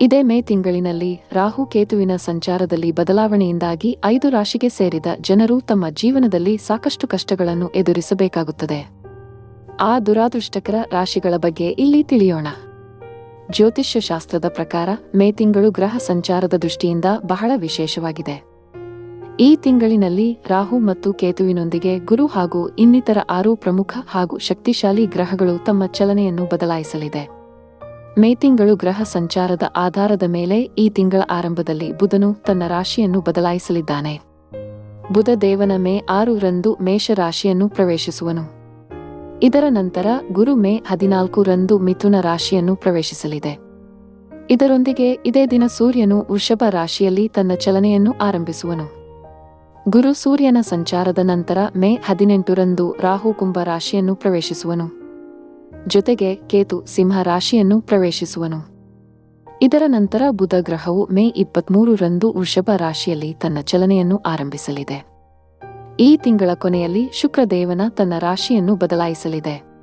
ಇದೇ ಮೇ ತಿಂಗಳಿನಲ್ಲಿ ರಾಹು ಕೇತುವಿನ ಸಂಚಾರದಲ್ಲಿ ಬದಲಾವಣೆಯಿಂದಾಗಿ ಐದು ರಾಶಿಗೆ ಸೇರಿದ ಜನರು ತಮ್ಮ ಜೀವನದಲ್ಲಿ ಸಾಕಷ್ಟು ಕಷ್ಟಗಳನ್ನು ಎದುರಿಸಬೇಕಾಗುತ್ತದೆ. ಆ ದುರಾದೃಷ್ಟಕರ ರಾಶಿಗಳ ಬಗ್ಗೆ ಇಲ್ಲಿ ತಿಳಿಯೋಣ. ಜ್ಯೋತಿಷ್ಯ ಶಾಸ್ತ್ರದ ಪ್ರಕಾರ ಮೇ ತಿಂಗಳು ಗ್ರಹ ಸಂಚಾರದ ದೃಷ್ಟಿಯಿಂದ ಬಹಳ ವಿಶೇಷವಾಗಿದೆ. ಈ ತಿಂಗಳಿನಲ್ಲಿ ರಾಹು ಮತ್ತು ಕೇತುವಿನೊಂದಿಗೆ ಗುರು ಹಾಗೂ ಇನ್ನಿತರ ಆರು ಪ್ರಮುಖ ಹಾಗೂ ಶಕ್ತಿಶಾಲಿ ಗ್ರಹಗಳು ತಮ್ಮ ಚಲನೆಯನ್ನು ಬದಲಾಯಿಸಲಿದೆ. ಮೇ ತಿಂಗಳು ಗ್ರಹ ಸಂಚಾರದ ಆಧಾರದ ಮೇಲೆ ಈ ತಿಂಗಳ ಆರಂಭದಲ್ಲಿ ಬುಧನು ತನ್ನ ರಾಶಿಯನ್ನು ಬದಲಾಯಿಸಲಿದ್ದಾನೆ. ಬುಧ ದೇವನ ಮೇ ಆರು ರಂದು ಮೇಷ ರಾಶಿಯನ್ನು ಪ್ರವೇಶಿಸುವನು. ಇದರ ನಂತರ ಗುರು ಮೇ ಹದಿನಾಲ್ಕು ರಂದು ಮಿಥುನ ರಾಶಿಯನ್ನು ಪ್ರವೇಶಿಸಲಿದೆ. ಇದರೊಂದಿಗೆ ಇದೇ ದಿನ ಸೂರ್ಯನು ವೃಷಭ ರಾಶಿಯಲ್ಲಿ ತನ್ನ ಚಲನೆಯನ್ನು ಆರಂಭಿಸುವನು. ಗುರು ಸೂರ್ಯನ ಸಂಚಾರದ ನಂತರ ಮೇ ಹದಿನೆಂಟರಂದು ರಾಹು ಕುಂಭ ರಾಶಿಯನ್ನು ಪ್ರವೇಶಿಸುವನು. ಜೊತೆಗೆ ಕೇತು ಸಿಂಹ ರಾಶಿಯನ್ನು ಪ್ರವೇಶಿಸುವನು. ಇದರ ನಂತರ ಬುಧ ಗ್ರಹವು ಮೇ ಇಪ್ಪತ್ಮೂರರಂದು ವೃಷಭ ರಾಶಿಯಲ್ಲಿ ತನ್ನ ಚಲನೆಯನ್ನು ಆರಂಭಿಸಲಿದೆ. ಈ ತಿಂಗಳ ಕೊನೆಯಲ್ಲಿ ಶುಕ್ರದೇವನ ತನ್ನ ರಾಶಿಯನ್ನು ಬದಲಾಯಿಸಲಿದೆ.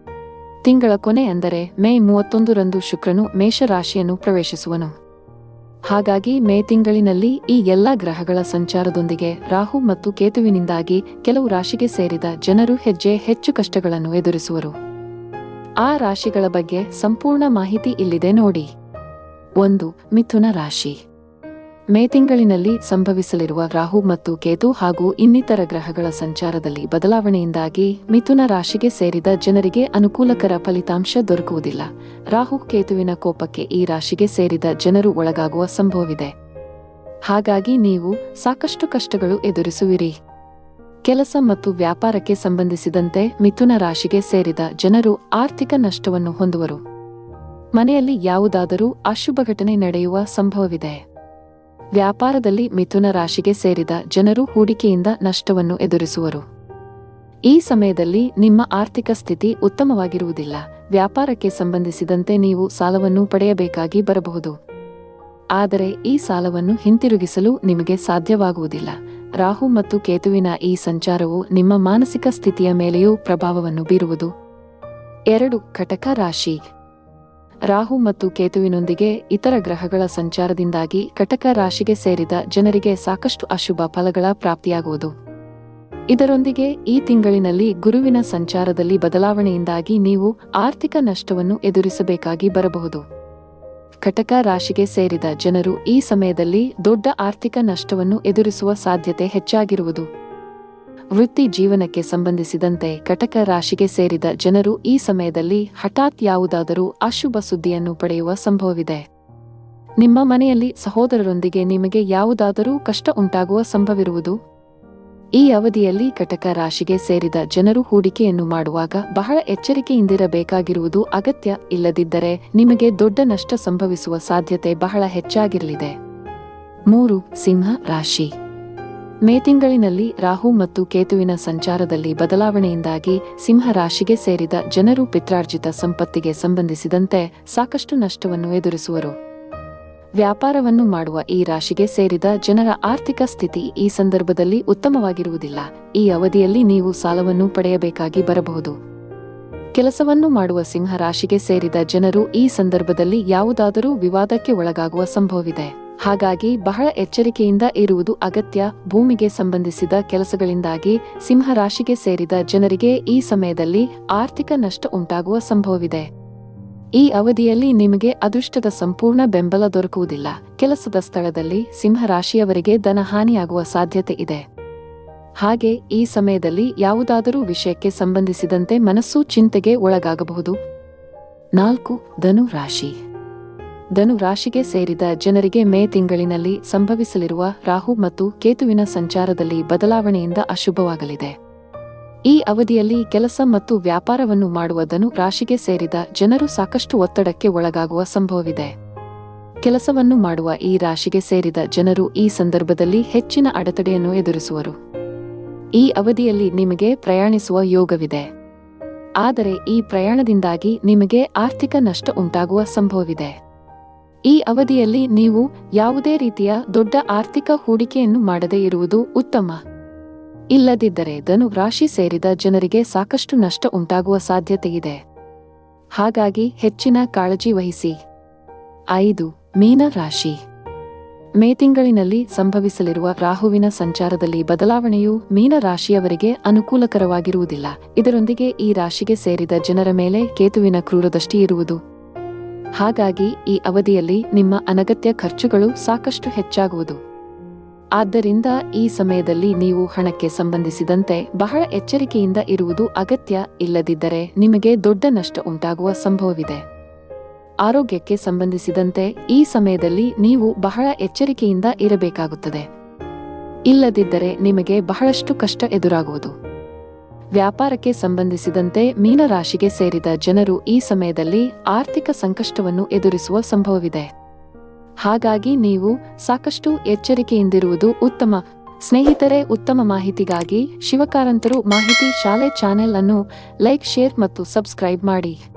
ತಿಂಗಳ ಕೊನೆ ಅಂದರೆ ಮೇ ಮೂವತ್ತೊಂದರಂದು ಶುಕ್ರನು ಮೇಷರಾಶಿಯನ್ನು ಪ್ರವೇಶಿಸುವನು. ಹಾಗಾಗಿ ಮೇ ತಿಂಗಳಿನಲ್ಲಿ ಈ ಎಲ್ಲಾ ಗ್ರಹಗಳ ಸಂಚಾರದೊಂದಿಗೆ ರಾಹು ಮತ್ತು ಕೇತುವಿನಿಂದಾಗಿ ಕೆಲವು ರಾಶಿಗೆ ಸೇರಿದ ಜನರು ಹೆಜ್ಜೆ ಹೆಚ್ಚು ಕಷ್ಟಗಳನ್ನು ಎದುರಿಸುವರು. ಆ ರಾಶಿಗಳ ಬಗ್ಗೆ ಸಂಪೂರ್ಣ ಮಾಹಿತಿ ಇಲ್ಲಿದೆ ನೋಡಿ. ಒಂದು, ಮಿಥುನ ರಾಶಿ. ಮೇ ತಿಂಗಳಿನಲ್ಲಿ ಸಂಭವಿಸಲಿರುವ ರಾಹು ಮತ್ತು ಕೇತು ಹಾಗೂ ಇನ್ನಿತರ ಗ್ರಹಗಳ ಸಂಚಾರದಲ್ಲಿ ಬದಲಾವಣೆಯಿಂದಾಗಿ ಮಿಥುನ ರಾಶಿಗೆ ಸೇರಿದ ಜನರಿಗೆ ಅನುಕೂಲಕರ ಫಲಿತಾಂಶ ದೊರಕುವುದಿಲ್ಲ. ರಾಹು ಕೇತುವಿನ ಕೋಪಕ್ಕೆ ಈ ರಾಶಿಗೆ ಸೇರಿದ ಜನರು ಒಳಗಾಗುವ ಸಂಭವವಿದೆ. ಹಾಗಾಗಿ ನೀವು ಸಾಕಷ್ಟು ಕಷ್ಟಗಳು ಎದುರಿಸುವಿರಿ. ಕೆಲಸ ಮತ್ತು ವ್ಯಾಪಾರಕ್ಕೆ ಸಂಬಂಧಿಸಿದಂತೆ ಮಿಥುನ ರಾಶಿಗೆ ಸೇರಿದ ಜನರು ಆರ್ಥಿಕ ನಷ್ಟವನ್ನು ಹೊಂದುವರು. ಮನೆಯಲ್ಲಿ ಯಾವುದಾದರೂ ಅಶುಭ ಘಟನೆ ನಡೆಯುವ ಸಂಭವವಿದೆ. ವ್ಯಾಪಾರದಲ್ಲಿ ಮಿಥುನ ರಾಶಿಗೆ ಸೇರಿದ ಜನರು ಹೂಡಿಕೆಯಿಂದ ನಷ್ಟವನ್ನು ಎದುರಿಸುವರು. ಈ ಸಮಯದಲ್ಲಿ ನಿಮ್ಮ ಆರ್ಥಿಕ ಸ್ಥಿತಿ ಉತ್ತಮವಾಗಿರುವುದಿಲ್ಲ. ವ್ಯಾಪಾರಕ್ಕೆ ಸಂಬಂಧಿಸಿದಂತೆ ನೀವು ಸಾಲವನ್ನು ಪಡೆಯಬೇಕಾಗಿ ಬರಬಹುದು. ಆದರೆ ಈ ಸಾಲವನ್ನು ಹಿಂತಿರುಗಿಸಲು ನಿಮಗೆ ಸಾಧ್ಯವಾಗುವುದಿಲ್ಲ. ರಾಹು ಮತ್ತು ಕೇತುವಿನ ಈ ಸಂಚಾರವು ನಿಮ್ಮ ಮಾನಸಿಕ ಸ್ಥಿತಿಯ ಮೇಲೆಯೂ ಪ್ರಭಾವವನ್ನು ಬೀರುವುದು. ಎರಡು ಕಟಕ ರಾಶಿ. ರಾಹು ಮತ್ತು ಕೇತುವಿನೊಂದಿಗೆ ಇತರ ಗ್ರಹಗಳ ಸಂಚಾರದಿಂದಾಗಿ ಕಟಕ ರಾಶಿಗೆ ಸೇರಿದ ಜನರಿಗೆ ಸಾಕಷ್ಟು ಅಶುಭ ಫಲಗಳ ಪ್ರಾಪ್ತಿಯಾಗುವುದು. ಇದರೊಂದಿಗೆ ಈ ತಿಂಗಳಿನಲ್ಲಿ ಗುರುವಿನ ಸಂಚಾರದಲ್ಲಿ ಬದಲಾವಣೆಯಿಂದಾಗಿ ನೀವು ಆರ್ಥಿಕ ನಷ್ಟವನ್ನು ಎದುರಿಸಬೇಕಾಗಿ ಬರಬಹುದು. ಕಟಕ ರಾಶಿಗೆ ಸೇರಿದ ಜನರು ಈ ಸಮಯದಲ್ಲಿ ದೊಡ್ಡ ಆರ್ಥಿಕ ನಷ್ಟವನ್ನು ಎದುರಿಸುವ ಸಾಧ್ಯತೆ ಹೆಚ್ಚಾಗಿರುವುದು. ವೃತ್ತಿ ಜೀವನಕ್ಕೆ ಸಂಬಂಧಿಸಿದಂತೆ ಕಟಕ ರಾಶಿಗೆ ಸೇರಿದ ಜನರು ಈ ಸಮಯದಲ್ಲಿ ಹಠಾತ್ ಯಾವುದಾದರೂ ಅಶುಭ ಸುದ್ದಿಯನ್ನು ಪಡೆಯುವ ಸಂಭವವಿದೆ. ನಿಮ್ಮ ಮನೆಯಲ್ಲಿ ಸಹೋದರರೊಂದಿಗೆ ನಿಮಗೆ ಯಾವುದಾದರೂ ಕಷ್ಟ ಉಂಟಾಗುವ ಸಂಭವಿರುವುದು? ಈ ಅವಧಿಯಲ್ಲಿ ಕಟಕ ರಾಶಿಗೆ ಸೇರಿದ ಜನರು ಹೂಡಿಕೆಯನ್ನು ಮಾಡುವಾಗ ಬಹಳ ಎಚ್ಚರಿಕೆಯಿಂದಿರಬೇಕಾಗಿರುವುದು ಅಗತ್ಯ ಇಲ್ಲದಿದ್ದರೆ ನಿಮಗೆ ದೊಡ್ಡ ನಷ್ಟ ಸಂಭವಿಸುವ ಸಾಧ್ಯತೆ ಬಹಳ ಹೆಚ್ಚಾಗಿರಲಿದೆ. ಮೂರು, ಸಿಂಹ ರಾಶಿ. ಮೇ ತಿಂಗಳಿನಲ್ಲಿ ರಾಹು ಮತ್ತು ಕೇತುವಿನ ಸಂಚಾರದಲ್ಲಿ ಬದಲಾವಣೆಯಿಂದಾಗಿ ಸಿಂಹ ರಾಶಿಗೆ ಸೇರಿದ ಜನರು ಪಿತ್ರಾರ್ಜಿತ ಸಂಪತ್ತಿಗೆ ಸಂಬಂಧಿಸಿದಂತೆ ಸಾಕಷ್ಟು ನಷ್ಟವನ್ನು ಎದುರಿಸುವರು. ವ್ಯಾಪಾರವನ್ನು ಮಾಡುವ ಈ ರಾಶಿಗೆ ಸೇರಿದ ಜನರ ಆರ್ಥಿಕ ಸ್ಥಿತಿ ಈ ಸಂದರ್ಭದಲ್ಲಿ ಉತ್ತಮವಾಗಿರುವುದಿಲ್ಲ. ಈ ಅವಧಿಯಲ್ಲಿ ನೀವು ಸಾಲವನ್ನು ಪಡೆಯಬೇಕಾಗಿ ಬರಬಹುದು. ಕೆಲಸವನ್ನು ಮಾಡುವ ಸಿಂಹ ರಾಶಿಗೆ ಸೇರಿದ ಜನರು ಈ ಸಂದರ್ಭದಲ್ಲಿ ಯಾವುದಾದರೂ ವಿವಾದಕ್ಕೆ ಒಳಗಾಗುವ ಸಂಭವವಿದೆ. ಹಾಗಾಗಿ ಬಹಳ ಎಚ್ಚರಿಕೆಯಿಂದ ಇರುವುದು ಅಗತ್ಯ. ಭೂಮಿಗೆ ಸಂಬಂಧಿಸಿದ ಕೆಲಸಗಳಿಂದಾಗಿ ಸಿಂಹ ರಾಶಿಗೆ ಸೇರಿದ ಜನರಿಗೆ ಈ ಸಮಯದಲ್ಲಿ ಆರ್ಥಿಕ ನಷ್ಟ ಉಂಟಾಗುವ ಸಂಭವವಿದೆ. ಈ ಅವಧಿಯಲ್ಲಿ ನಿಮಗೆ ಅದೃಷ್ಟದ ಸಂಪೂರ್ಣ ಬೆಂಬಲ ದೊರಕುವುದಿಲ್ಲ. ಕೆಲಸದ ಸ್ಥಳದಲ್ಲಿ ಸಿಂಹರಾಶಿಯವರಿಗೆ ಧನಹಾನಿಯಾಗುವ ಸಾಧ್ಯತೆ ಇದೆ. ಹಾಗೆ ಈ ಸಮಯದಲ್ಲಿ ಯಾವುದಾದರೂ ವಿಷಯಕ್ಕೆ ಸಂಬಂಧಿಸಿದಂತೆ ಮನಸ್ಸು ಚಿಂತೆಗೆ ಒಳಗಾಗಬಹುದು. ನಾಲ್ಕು, ಧನು ರಾಶಿ. ಧನು ರಾಶಿಗೆ ಸೇರಿದ ಜನರಿಗೆ ಮೇ ತಿಂಗಳಿನಲ್ಲಿ ಸಂಭವಿಸಲಿರುವ ರಾಹು ಮತ್ತು ಕೇತುವಿನ ಸಂಚಾರದಲ್ಲಿ ಬದಲಾವಣೆಯಿಂದ ಅಶುಭವಾಗಲಿದೆ. ಈ ಅವಧಿಯಲ್ಲಿ ಕೆಲಸ ಮತ್ತು ವ್ಯಾಪಾರವನ್ನು ಮಾಡುವ ಧನು ರಾಶಿಗೆ ಸೇರಿದ ಜನರು ಸಾಕಷ್ಟು ಒತ್ತಡಕ್ಕೆ ಒಳಗಾಗುವ ಸಂಭವವಿದೆ. ಕೆಲಸವನ್ನು ಮಾಡುವ ಈ ರಾಶಿಗೆ ಸೇರಿದ ಜನರು ಈ ಸಂದರ್ಭದಲ್ಲಿ ಹೆಚ್ಚಿನ ಅಡೆತಡೆಯನ್ನು ಎದುರಿಸುವರು. ಈ ಅವಧಿಯಲ್ಲಿ ನಿಮಗೆ ಪ್ರಯಾಣಿಸುವ ಯೋಗವಿದೆ. ಆದರೆ ಈ ಪ್ರಯಾಣದಿಂದಾಗಿ ನಿಮಗೆ ಆರ್ಥಿಕ ನಷ್ಟ ಉಂಟಾಗುವ ಸಂಭವವಿದೆ. ಈ ಅವಧಿಯಲ್ಲಿ ನೀವು ಯಾವುದೇ ರೀತಿಯ ದೊಡ್ಡ ಆರ್ಥಿಕ ಹೂಡಿಕೆಯನ್ನು ಮಾಡದೇ ಇರುವುದು ಉತ್ತಮ. ಇಲ್ಲದಿದ್ದರೆ ಧನು ರಾಶಿ ಸೇರಿದ ಜನರಿಗೆ ಸಾಕಷ್ಟು ನಷ್ಟ ಉಂಟಾಗುವ ಸಾಧ್ಯತೆಯಿದೆ ಹಾಗಾಗಿ ಹೆಚ್ಚಿನ ಕಾಳಜಿ ವಹಿಸಿ. ಐದು, ಮೀನ ರಾಶಿ. ಮೇ ತಿಂಗಳಿನಲ್ಲಿ ಸಂಭವಿಸಲಿರುವ ರಾಹುವಿನ ಸಂಚಾರದಲ್ಲಿ ಬದಲಾವಣೆಯು ಮೀನ ರಾಶಿಯವರಿಗೆ ಅನುಕೂಲಕರವಾಗಿರುವುದಿಲ್ಲ. ಇದರೊಂದಿಗೆ ಈ ರಾಶಿಗೆ ಸೇರಿದ ಜನರ ಮೇಲೆ ಕೇತುವಿನ ಕ್ರೂರದಷ್ಟಿ ಇರುವುದು. ಹಾಗಾಗಿ ಈ ಅವಧಿಯಲ್ಲಿ ನಿಮ್ಮ ಅನಗತ್ಯ ಖರ್ಚುಗಳು ಸಾಕಷ್ಟು ಹೆಚ್ಚಾಗುವುದು. ಆದ್ದರಿಂದ ಈ ಸಮಯದಲ್ಲಿ ನೀವು ಹಣಕ್ಕೆ ಸಂಬಂಧಿಸಿದಂತೆ ಬಹಳ ಎಚ್ಚರಿಕೆಯಿಂದ ಇರುವುದು ಅಗತ್ಯ ಇಲ್ಲದಿದ್ದರೆ ನಿಮಗೆ ದೊಡ್ಡ ನಷ್ಟ ಉಂಟಾಗುವ ಸಂಭವವಿದೆ. ಆರೋಗ್ಯಕ್ಕೆ ಸಂಬಂಧಿಸಿದಂತೆ ಈ ಸಮಯದಲ್ಲಿ ನೀವು ಬಹಳ ಎಚ್ಚರಿಕೆಯಿಂದ ಇರಬೇಕಾಗುತ್ತದೆ. ಇಲ್ಲದಿದ್ದರೆ ನಿಮಗೆ ಬಹಳಷ್ಟು ಕಷ್ಟ ಎದುರಾಗುವುದು. ವ್ಯಾಪಾರಕ್ಕೆ ಸಂಬಂಧಿಸಿದಂತೆ ಮೀನರಾಶಿಗೆ ಸೇರಿದ ಜನರು ಈ ಸಮಯದಲ್ಲಿ ಆರ್ಥಿಕ ಸಂಕಷ್ಟವನ್ನು ಎದುರಿಸುವ ಸಂಭವವಿದೆ. ಹಾಗಾಗಿ ನೀವು ಸಾಕಷ್ಟು ಎಚ್ಚರಿಕೆಯಿಂದಿರುವುದು ಉತ್ತಮ. ಸ್ನೇಹಿತರೆ, ಉತ್ತಮ ಮಾಹಿತಿಗಾಗಿ ಶಿವಕಾರಂತರು ಮಾಹಿತಿ ಶಾಲೆ ಚಾನೆಲ್ ಅನ್ನು ಲೈಕ್, ಶೇರ್ ಮತ್ತು ಸಬ್ಸ್ಕ್ರೈಬ್ ಮಾಡಿ.